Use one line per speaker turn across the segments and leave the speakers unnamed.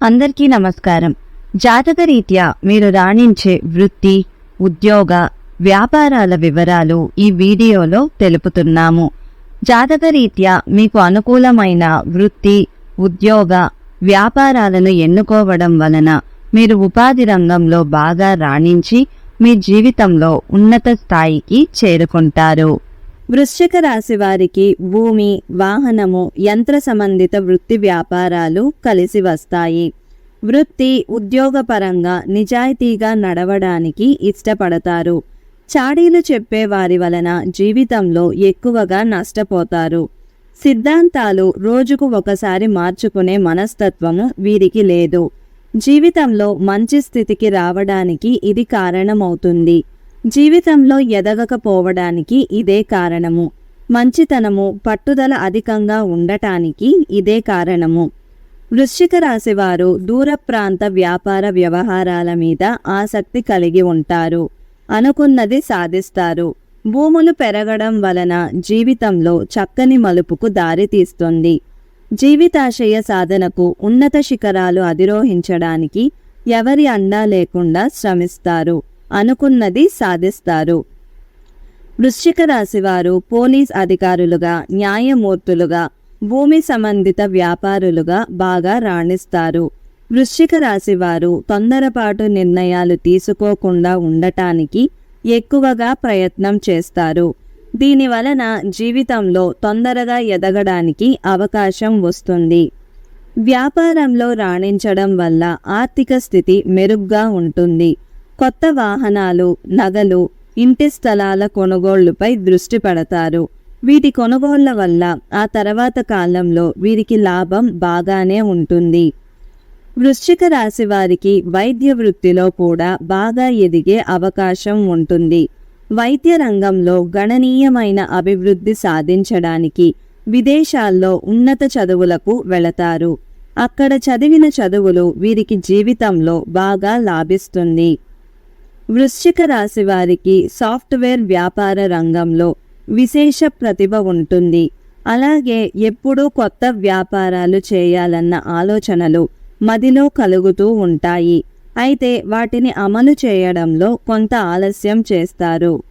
అందరికీ నమస్కారం. జాతకరీత్యా మీరు రాణించే వృత్తి ఉద్యోగ వ్యాపారాల వివరాలు ఈ వీడియోలో తెలుపుతున్నాము. జాతకరీత్యా మీకు అనుకూలమైన వృత్తి ఉద్యోగ వ్యాపారాలను ఎన్నుకోవడం వలన మీరు ఉపాధి రంగంలో బాగా రాణించి మీ జీవితంలో ఉన్నత స్థాయికి చేరుకుంటారు. వృశ్చిక రాశి వారికి భూమి వాహనము యంత్ర సంబంధిత వృత్తి వ్యాపారాలు కలిసి వస్తాయి. వృత్తి ఉద్యోగపరంగా నిజాయితీగా నడవడానికి ఇష్టపడతారు. చాడీలు చెప్పే వారి వలన జీవితంలో ఎక్కువగా నష్టపోతారు. సిద్ధాంతాలు రోజుకు ఒకసారి మార్చుకునే మనస్తత్వము వీరికి లేదు. జీవితంలో మంచి స్థితికి రావడానికి ఇది కారణమవుతుంది. జీవితంలో ఎదగకపోవడానికి ఇదే కారణము. మంచితనము పట్టుదల అధికంగా ఉండటానికి ఇదే కారణము. వృశ్చిక రాశివారు దూర ప్రాంత వ్యాపార వ్యవహారాల మీద ఆసక్తి కలిగి ఉంటారు. అనుకున్నది సాధిస్తారు. భూములు పెరగడం వలన జీవితంలో చక్కని మలుపుకు దారితీస్తుంది జీవితాశయ సాధనకు ఉన్నత శిఖరాలు అధిరోహించడానికి ఎవరి అండా లేకుండా శ్రమిస్తారు. అనుకున్నది సాధిస్తారు. వృశ్చిక రాశివారు పోలీస్ అధికారులుగా న్యాయమూర్తులుగా భూమి సంబంధిత వ్యాపారులుగా బాగా రాణిస్తారు. వృశ్చిక రాశివారు తొందరపాటు నిర్ణయాలు తీసుకోకుండా ఉండటానికి ఎక్కువగా ప్రయత్నం చేస్తారు. దీని వలన జీవితంలో తొందరగా ఎదగడానికి అవకాశం వస్తుంది. వ్యాపారంలో రాణించడం వల్ల ఆర్థిక స్థితి మెరుగ్గా ఉంటుంది. కొత్త వాహనాలు నగలు ఇంటి స్థలాల కొనుగోళ్ళుపై దృష్టి పెడతారు. వీటి కొనుగోళ్ళ వల్ల ఆ తర్వాత కాలంలో వీరికి లాభం బాగానే ఉంటుంది. వృశ్చిక రాశి వారికి వైద్య వృత్తిలో కూడా బాగా ఎదిగే అవకాశం ఉంటుంది. వైద్య రంగంలో గణనీయమైన అభివృద్ధి సాధించడానికి విదేశాల్లో ఉన్నత చదువులకు వెళతారు. అక్కడ చదివిన చదువులు వీరికి జీవితంలో బాగా లాభిస్తుంది. వృశ్చిక రాశి వారికి సాఫ్ట్వేర్ వ్యాపార రంగంలో విశేష ప్రతిభ ఉంటుంది. అలాగే ఎప్పుడూ కొత్త వ్యాపారాలు చేయాలన్న ఆలోచనలు మదిలో కలుగుతూ ఉంటాయి. అయితే వాటిని అమలు చేయడంలో కొంత ఆలస్యం చేస్తారు.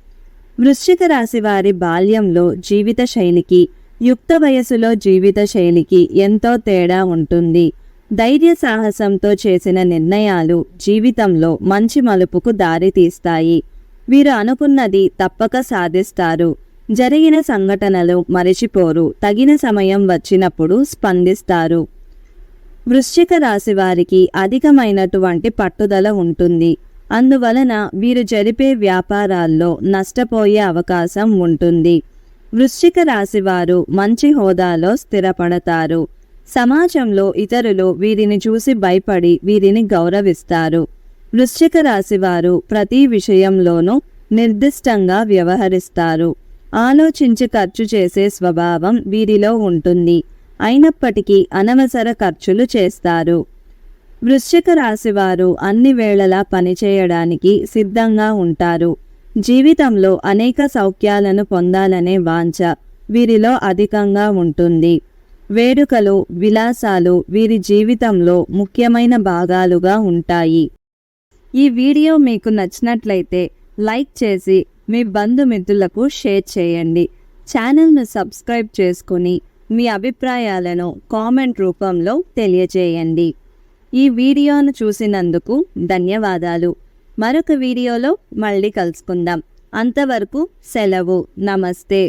వృశ్చిక రాశి వారి బాల్యంలో జీవిత శైలికి యుక్త వయసులో జీవిత శైలికి ఎంతో తేడా ఉంటుంది. ధైర్య సాహసంతో చేసిన నిర్ణయాలు జీవితంలో మంచి మలుపుకు దారితీస్తాయి వీరు అనుకున్నది తప్పక సాధిస్తారు. జరిగిన సంఘటనలు మరిచిపోరు. తగిన సమయం వచ్చినప్పుడు స్పందిస్తారు. వృశ్చిక రాశి వారికి అధికమైనటువంటి పట్టుదల ఉంటుంది. అందువలన వీరు జరిపే వ్యాపారాల్లో నష్టపోయే అవకాశం ఉంటుంది. వృశ్చిక రాశివారు మంచి హోదాలో స్థిరపడతారు. సమాజంలో ఇతరులు వీరిని చూసి భయపడి వీరిని గౌరవిస్తారు. వృశ్చిక రాశి వారు ప్రతి విషయంలోనూ నిర్దిష్టంగా వ్యవహరిస్తారు. ఆలోచించి ఖర్చు చేసే స్వభావం వీరిలో ఉంటుంది. అయినప్పటికీ అనవసర ఖర్చులు చేస్తారు. వృశ్చిక రాశి వారు అన్ని వేళలా పనిచేయడానికి సిద్ధంగా ఉంటారు. జీవితంలో అనేక సౌఖ్యాలను పొందాలనే వాంఛ వీరిలో అధికంగా ఉంటుంది. వేడుకలు విలాసాలు వీరి జీవితంలో ముఖ్యమైన భాగాలుగా ఉంటాయి. ఈ వీడియో మీకు నచ్చినట్లయితే లైక్ చేసి మీ బంధుమిత్రులకు షేర్ చేయండి. ఛానల్ను సబ్స్క్రైబ్ చేసుకుని మీ అభిప్రాయాలను కామెంట్ రూపంలో తెలియజేయండి. ఈ వీడియోను చూసినందుకు ధన్యవాదాలు. మరొక వీడియోలో మళ్ళీ కలుసుకుందాం. అంతవరకు సెలవు. నమస్తే.